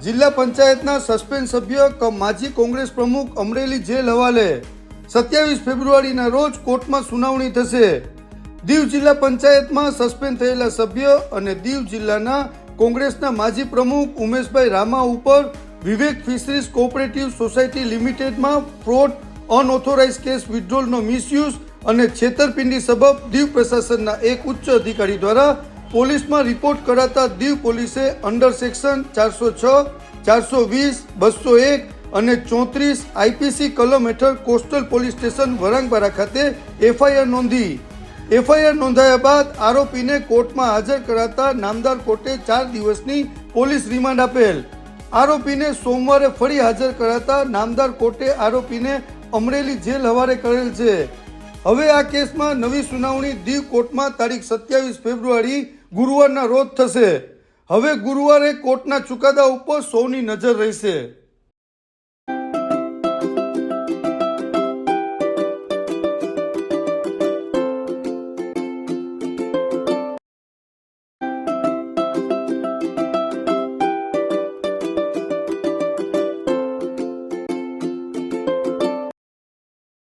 જિલ્લા પંચાયતના સસ્પેન્ડ સભ્ય માજી કોંગ્રેસ પ્રમુખ અમરેલી જેલ હવાલે સત્યાવીસ ફેબ્રુઆરીના રોજ કોર્ટમાં સુનાવણી થશે. દીવ જિલ્લા પંચાયતમાં સસ્પેન્ડ થયેલા સભ્ય અને દીવ જિલ્લાના કોંગ્રેસના માજી પ્રમુખ ઉમેશભાઈ રામા ઉપર વિવેક ફિશરીઝ કોઓપરેટિવ સોસાયટી લિમિટેડમાં ફ્રોડ અનઓથોરાઇઝ કેસ વિથડ્રોલનો મિસયુઝ અને છેતરપિંડી સબબ દીવ પ્રશાસનના એક ઉચ્ચ અધિકારી દ્વારા પોલીસમાં રિપોર્ટ કરાતા દીવ પોલીસે અંડર સેક્શન ચારસો છ, ચારસો વીસ, બસો એક અને ચોત્રીસ આઈપીસી કલમ હેઠળ કોસ્ટલ પોલીસ સ્ટેશન વરાંગબારા ખાતે એફઆઈઆર નોંધી. એફઆઈઆર નોંધાયા બાદ આરોપીને કોર્ટમાં હાજર કરાતા નામદાર કોર્ટે ચાર દિવસની પોલીસ રિમાન્ડ આપેલ. આરોપીને સોમવારે ફરી હાજર કરાતા નામદાર કોર્ટે આરોપીને અમરેલી જેલ હવારે કરેલ છે. હવે આ કેસમાં નવી સુનાવણી દીવ કોર્ટમાં તારીખ સત્યાવીસ ફેબ્રુઆરી ગુરુવારના રોજ થશે. હવે ગુરુવારે કોર્ટના ચુકાદા ઉપર સૌની નજર રહેશે.